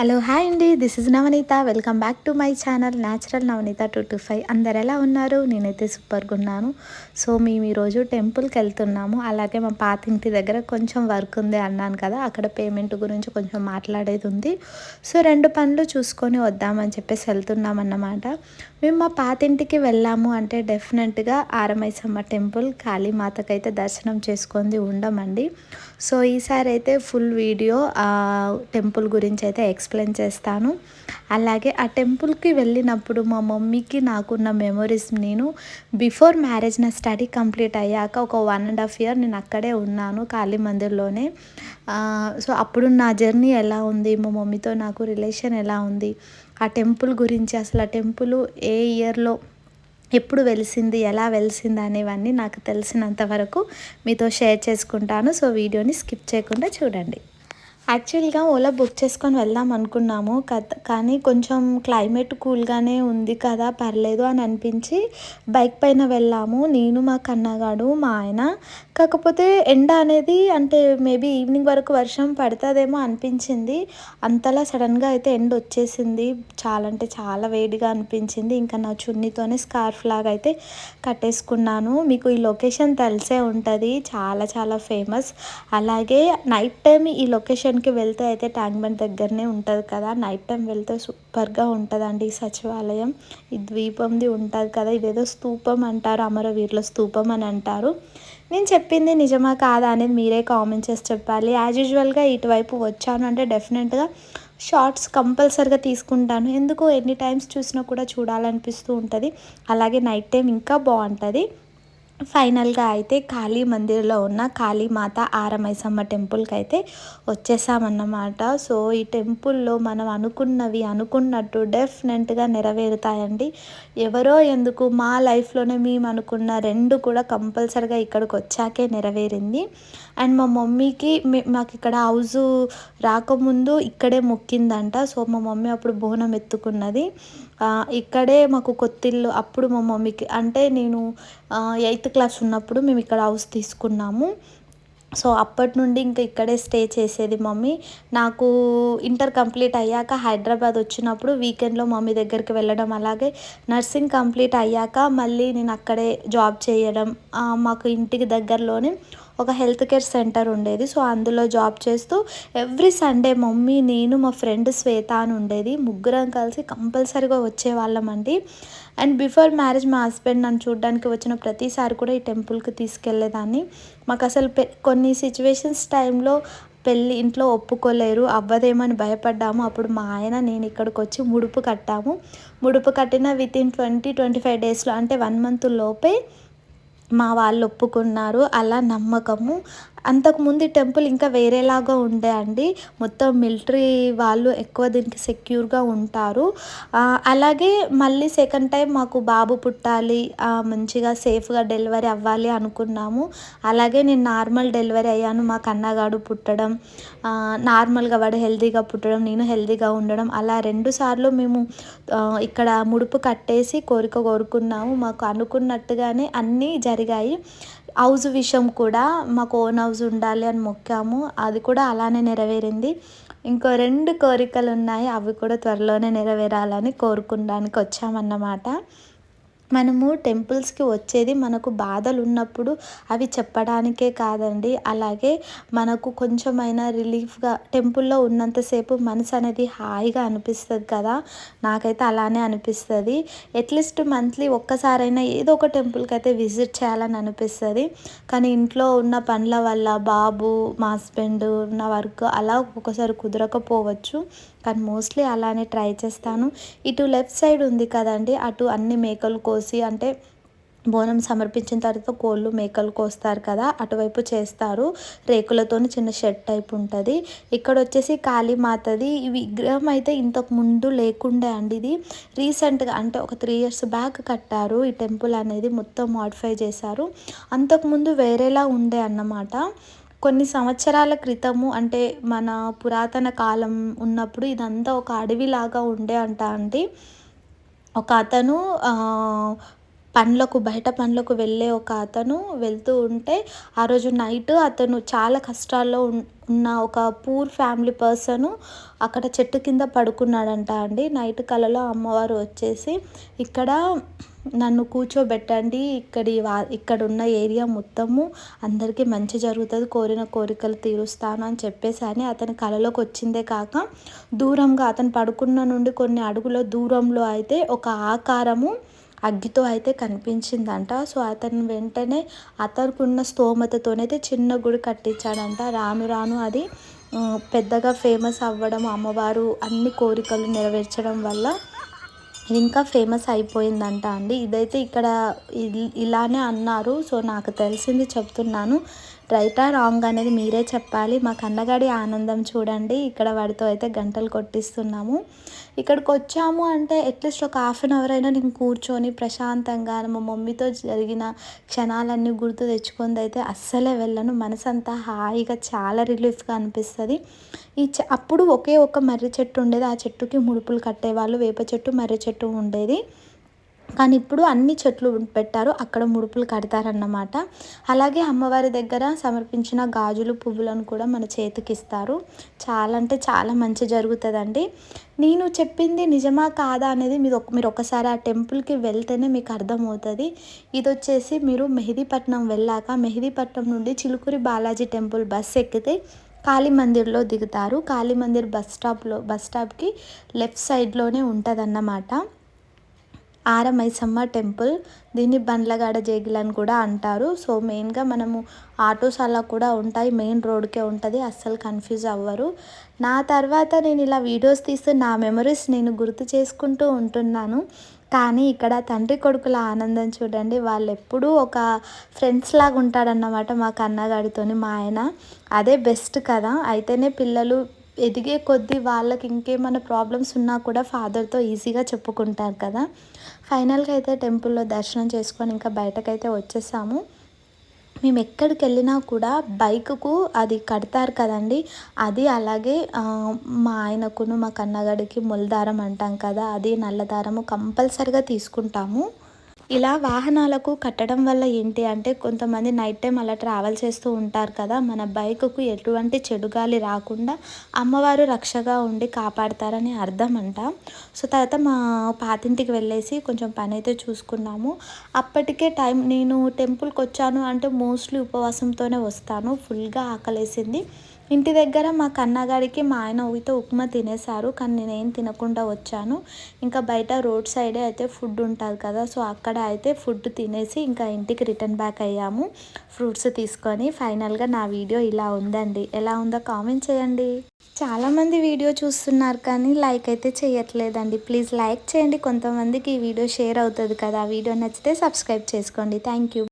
Hello hi అండి. This is Navaneetha. Welcome back to my channel natural Navaneetha two two five అందరు ఎలా ఉన్నారు? నేనైతే సూపర్గా ఉన్నాను. సో మేము ఈరోజు టెంపుల్కి వెళ్తున్నాము. అలాగే మా పాత ఇంటి దగ్గర కొంచెం వర్క్ ఉంది అన్నాను కదా అక్కడ పేమెంట్ గురించి కొంచెం మాట్లాడేది ఉంది. సో రెండు పనులు చూసుకొని వద్దామని చెప్పేసి వెళ్తున్నాం అన్నమాట. మేము మా పాత ఇంటికి వెళ్ళాము అంటే డెఫినెట్గా ఆరమైసమ్మ టెంపుల్ కాళీమాతకైతే దర్శనం చేసుకుంది ఉండమండి. సో ఈసారి అయితే ఫుల్ వీడియో టెంపుల్ గురించి అయితే ఎక్స్ప్లెయిన్ చేస్తాను. అలాగే ఆ టెంపుల్కి వెళ్ళినప్పుడు మా మమ్మీకి నాకున్న మెమొరీస్ నేను బిఫోర్ మ్యారేజ్ నా స్టడీ కంప్లీట్ అయ్యాక ఒక వన్ అండ్ హాఫ్ ఇయర్ నేను అక్కడే ఉన్నాను కాళీ మందిర్లోనే. సో అప్పుడు నా జర్నీ ఎలా ఉంది? మా మమ్మీతో నాకు రిలేషన్ ఎలా ఉంది? ఆ టెంపుల్ గురించి అసలు ఆ టెంపుల్ ఏ ఇయర్లో ఎప్పుడు వెలిసింది? ఎలా వెలిసింది? అనేవన్నీ నాకు తెలిసినంత వరకు మీతో షేర్ చేసుకుంటాను. సో వీడియోని స్కిప్ చేయకుండా చూడండి. యాక్చువల్గా ఓలా బుక్ చేసుకొని వెళ్దాం అనుకున్నాము. కానీ కొంచెం క్లైమేట్ కూల్గానే ఉంది కదా పర్లేదు అని అనిపించి బైక్ పైన వెళ్ళాము. నేను మా కన్నగాడు మా ఆయన. కాకపోతే ఎండ అనేది అంటే మేబీ ఈవినింగ్ వరకు వర్షం పడుతుందేమో అనిపించింది. అంతలా సడన్గా అయితే ఎండ వచ్చేసింది. చాలా అంటే చాలా వేడిగా అనిపించింది. ఇంకా నా చున్నీతోనే స్కార్ఫ్ లాగా అయితే కట్టేసుకున్నాను. మీకు ఈ లొకేషన్ తెలిసే ఉంటుంది. చాలా చాలా ఫేమస్. అలాగే నైట్ టైం ఈ లొకేషన్ టైంకి వెళ్తే అయితే ట్యాంక్ బండ్ దగ్గరనే ఉంటుంది కదా. నైట్ టైం వెళ్తే సూపర్గా ఉంటుందండి ఈ సచివాలయం. ఈ ద్వీపంది ఉంటుంది కదా. ఇదేదో స్తూపం అంటారు అమరవీరుల స్తూపం అని అంటారు. నేను చెప్పింది నిజమా కాదా అనేది మీరే కామెంట్ చేసి చెప్పాలి. యాజ్ యూజువల్గా ఇటువైపు వచ్చాను అంటే డెఫినెట్గా షార్ట్స్ కంపల్సరిగా తీసుకుంటాను. ఎందుకు ఎన్ని టైమ్స్ చూసినా కూడా చూడాలనిపిస్తూ ఉంటుంది. అలాగే నైట్ టైం ఇంకా బాగుంటుంది. ఫైనల్గా అయితే కాళీ మందిర్లో ఉన్న కాళీమాత ఆరమైసమ్మ టెంపుల్కి అయితే వచ్చేసామన్నమాట. సో ఈ టెంపుల్లో మనం అనుకున్నవి అనుకున్నట్టు డెఫినెట్గా నెరవేరుతాయండి. ఎవరో ఎందుకు మా లైఫ్లోనే మేము అనుకున్న రెండు కూడా కంపల్సరిగా ఇక్కడికి వచ్చాకే నెరవేరింది. అండ్ మా మమ్మీకి మాకు ఇక్కడ హౌస్ రాకముందు ఇక్కడే మొక్కిందంట. సో మా మమ్మీ అప్పుడు బోనం ఎత్తుకున్నది. ఇక్కడే మాకు కొత్తిల్లు అప్పుడు మా మమ్మీకి అంటే నేను ఎయిత్ క్లాస్ ఉన్నప్పుడు మేము ఇక్కడ హౌస్ తీసుకున్నాము. సో అప్పటి నుండి ఇంకా ఇక్కడే స్టే చేసేది మమ్మీ. నాకు ఇంటర్ కంప్లీట్ అయ్యాక హైదరాబాద్ వచ్చినప్పుడు వీకెండ్లో మమ్మీ దగ్గరికి వెళ్ళడం అలాగే నర్సింగ్ కంప్లీట్ అయ్యాక మళ్ళీ నేను అక్కడే జాబ్ చేయడం మాకు ఇంటికి దగ్గరలోనే ఒక హెల్త్ కేర్ సెంటర్ ఉండేది. సో అందులో జాబ్ చేస్తూ ఎవ్రీ సండే మమ్మీ నేను మా ఫ్రెండ్ శ్వేత అని ఉండేది. ముగ్గురం కలిసి కంపల్సరీగా వచ్చేవాళ్ళమండి అండ్. బిఫోర్ మ్యారేజ్ మా హస్బెండ్ నన్ను చూడడానికి వచ్చిన ప్రతిసారి కూడా ఈ టెంపుల్కి తీసుకెళ్ళేదాన్ని. మాకు అసలు కొన్ని సిచ్యువేషన్స్ టైంలో పెళ్ళి ఇంట్లో ఒప్పుకోలేరు అవ్వదేమని భయపడ్డాము. అప్పుడు మా ఆయన నేను ఇక్కడికి వచ్చి ముడుపు కట్టాము. ముడుపు కట్టిన with in twenty twenty five డేస్లో అంటే వన్ మంత్ లోపే మా వాళ్ళు ఒప్పుకున్నారు. అలా నమ్మకము. అంతకుముందు టెంపుల్ ఇంకా వేరేలాగా ఉండే అండి. మొత్తం మిలిటరీ వాళ్ళు ఎక్కువ దీనికి సెక్యూర్గా ఉంటారు. అలాగే మళ్ళీ సెకండ్ టైం మాకు బాబు పుట్టాలి మంచిగా సేఫ్గా డెలివరీ అవ్వాలి అనుకున్నాము. అలాగే నేను నార్మల్ డెలివరీ అయ్యాను. మా కన్నగాడు పుట్టడం నార్మల్గా వాడు హెల్తీగా పుట్టడం నేను హెల్తీగా ఉండడం అలా రెండు సార్లు మేము ఇక్కడ ముడుపు కట్టేసి కోరిక కోరుకున్నాము. మాకు అనుకున్నట్టుగానే అన్నీ జరిగాయి. హౌస్ విషయం కూడా మాకు ఓన్ హౌస్ ఉండాలి అని మొక్కాము. అది కూడా అలానే నెరవేరింది. ఇంకో రెండు కోరికలు ఉన్నాయి అవి కూడా త్వరలోనే నెరవేరాలని కోరుకోవడానికి వచ్చామన్నమాట. మనము టెంపుల్స్కి వచ్చేది మనకు బాధలు ఉన్నప్పుడు అవి చెప్పడానికే కాదండి. అలాగే మనకు కొంచెమైనా రిలీఫ్గా టెంపుల్లో ఉన్నంతసేపు మనసు అనేది హాయిగా అనిపిస్తుంది కదా. నాకైతే అలానే అనిపిస్తుంది. అట్లీస్ట్ మంత్లీ ఒక్కసారైనా ఏదో ఒక టెంపుల్కి అయితే విజిట్ చేయాలని అనిపిస్తుంది. కానీ ఇంట్లో ఉన్న పనుల వల్ల బాబు మా హస్బెండ్ ఉన్న వర్క్ అలా ఒక్కొక్కసారి కుదరకపోవచ్చు. కానీ మోస్ట్లీ అలానే ట్రై చేస్తాను. ఇటు లెఫ్ట్ సైడ్ ఉంది కదండి అటు అన్ని మేకలు కోసి అంటే బోనం సమర్పించిన తర్వాత కోళ్ళు మేకలు కోస్తారు కదా అటువైపు చేస్తారు. రేకులతో చిన్న షెడ్ టైప్ ఉంటుంది. ఇక్కడ వచ్చేసి కాళీమాతది ఈ విగ్రహం అయితే ఇంతకు ముందు లేకుండే అండి ఇది. రీసెంట్గా అంటే ఒక త్రీ ఇయర్స్ బ్యాక్ కట్టారు. ఈ టెంపుల్ అనేది మొత్తం మాడిఫై చేశారు. అంతకుముందు వేరేలా ఉండే అన్నమాట. కొన్ని సంవత్సరాల క్రితము అంటే మన పురాతన కాలం ఉన్నప్పుడు ఇదంతా ఒక అడవిలాగా ఉండే అంట అండి. ఒక అతను పనులకు బయట పనులకు వెళ్ళే ఒక అతను వెళ్తూ ఉంటే ఆ రోజు నైట్ అతను చాలా కష్టాల్లో ఉన్న ఒక పూర్ ఫ్యామిలీ పర్సను అక్కడ చెట్టు కింద పడుకున్నాడంట అండి. నైట్ కలలో అమ్మవారు వచ్చేసి ఇక్కడ నన్ను కూర్చోబెట్టండి. ఇక్కడి వా ఇక్కడ ఉన్న ఏరియా మొత్తము అందరికీ మంచి జరుగుతుంది. కోరిన కోరికలు తీరుస్తాను అని చెప్పేసి అని అతని కళలోకి వచ్చిందే కాక దూరంగా అతను పడుకున్న నుండి కొన్ని అడుగుల దూరంలో అయితే ఒక ఆకారము అగ్గితో అయితే కనిపించిందంట. సో అతను వెంటనే అతనుకున్న స్తోమతతోనైతే చిన్న గుడి కట్టించాడంట. రాను రాను అది పెద్దగా ఫేమస్ అవ్వడం అమ్మవారు అన్ని కోరికలు నెరవేర్చడం వల్ల ఇంకా ఫేమస్ అయిపోయిందంట అండి. ఇదైతే ఇక్కడ ఇలానే అన్నారు. సో నాకు తెలిసింది చెప్తున్నాను. రైటా రాంగ్ అనేది మీరే చెప్పాలి. మా కన్నగాడి ఆనందం చూడండి. ఇక్కడ వాడితో అయితే గంటలు కొట్టిస్తున్నాము. ఇక్కడికి వచ్చాము అంటే అట్లీస్ట్ ఒక హాఫ్ అన్ అవర్ అయినా నేను కూర్చొని ప్రశాంతంగా మా మమ్మీతో జరిగిన క్షణాలన్నీ గుర్తు తెచ్చుకుంది అయితే అస్సలే వెళ్ళను. మనసంతా హాయిగా చాలా రిలీఫ్గా అనిపిస్తుంది. ఈ అప్పుడు ఒకే ఒక మర్రి చెట్టు ఉండేది. ఆ చెట్టుకి ముడుపులు కట్టేవాళ్ళు. వేప చెట్టు మర్రి చెట్టు ఉండేది. కానీ ఇప్పుడు అన్ని చెట్లు పెట్టారు అక్కడ ముడుపులు కడతారన్నమాట. అలాగే అమ్మవారి దగ్గర సమర్పించిన గాజులు పువ్వులను కూడా మన చేతికి ఇస్తారు. చాలా అంటే చాలా మంచి జరుగుతుందండి. నేను చెప్పింది నిజమా కాదా అనేది మీరు మీరు ఒకసారి ఆ టెంపుల్కి వెళ్తేనే మీకు అర్థమవుతుంది. ఇది వచ్చేసి మీరు మెహదీపట్నం వెళ్ళాక మెహదీపట్నం నుండి చిలుకూరి బాలాజీ టెంపుల్ బస్ ఎక్కితే కాళీ మందిర్లో దిగుతారు. కాళీ మందిర్ బస్ స్టాప్లో బస్ స్టాప్కి లెఫ్ట్ సైడ్లోనే ఉంటుంది అన్నమాట ఆరమైసమ్మ టెంపుల్. దీన్ని బండ్లగాడ జేగిల్ అని కూడా అంటారు. సో మెయిన్గా మనము ఆటోస్ అలా కూడా ఉంటాయి. మెయిన్ రోడ్కే ఉంటుంది. అస్సలు కన్ఫ్యూజ్ అవ్వరు. నా తర్వాత నేను ఇలా వీడియోస్ తీస్తూ నా మెమరీస్ నేను గుర్తు చేసుకుంటూ ఉంటున్నాను. కానీ ఇక్కడ తండ్రి కొడుకుల ఆనందం చూడండి. వాళ్ళు ఎప్పుడూ ఒక ఫ్రెండ్స్ లాగా ఉంటాడన్నమాట మా కన్నగాడితోని మా ఆయన. అదే బెస్ట్ కదా. అయితేనే పిల్లలు ఎదిగే కొద్దీ వాళ్ళకి ఇంకేమైనా ప్రాబ్లమ్స్ ఉన్నా కూడా ఫాదర్తో ఈజీగా చెప్పుకుంటారు కదా. ఫైనల్గా అయితే టెంపుల్లో దర్శనం చేసుకొని ఇంకా బయటకైతే వచ్చేసాము. మేము ఎక్కడికి వెళ్ళినా కూడా బైక్కు అది కడతారు కదండి. అది అలాగే మా ఆయనకును మా కన్నగడికి ముల్దారం అంటాం కదా అది నల్లదారము కంపల్సరిగా తీసుకుంటాము. ఇలా వాహనాలకు కట్టడం వల్ల ఏంటి అంటే కొంతమంది నైట్ టైం అలా ట్రావెల్ చేస్తూ ఉంటారు కదా మన బైక్కు ఎటువంటి చెడు గాలి రాకుండా అమ్మవారు రక్షగా ఉండి కాపాడతారని అర్థం అంట. సో తర్వాత మా పాతింటికి వెళ్ళేసి కొంచెం పని అయితే చూసుకున్నాము. అప్పటికే టైం నేను టెంపుల్కి వచ్చాను అంటే మోస్ట్లీ ఉపవాసంతోనే వస్తాను. ఫుల్గా ఆకలేసింది. ఇంటి దగ్గర మా కన్నగాడికి మా ఆయన ఊరితో ఉప్మా తినేశారు కానీ నేనేం తినకుండా వచ్చాను. ఇంకా బయట రోడ్ సైడే అయితే ఫుడ్ ఉంటుంది కదా సో అక్కడ అయితే ఫుడ్ తినేసి ఇంకా ఇంటికి రిటర్న్ బ్యాక్ అయ్యాము. ఫ్రూట్స్ తీసుకొని ఫైనల్గా నా వీడియో ఇలా ఉందండి. ఎలా ఉందో కామెంట్ చేయండి. చాలామంది వీడియో చూస్తున్నారు కానీ లైక్ అయితే చేయట్లేదండి. ప్లీజ్ లైక్ చేయండి. కొంతమందికి ఈ వీడియో షేర్ అవుతుంది కదా. వీడియో నచ్చితే సబ్స్క్రైబ్ చేసుకోండి. Thank you.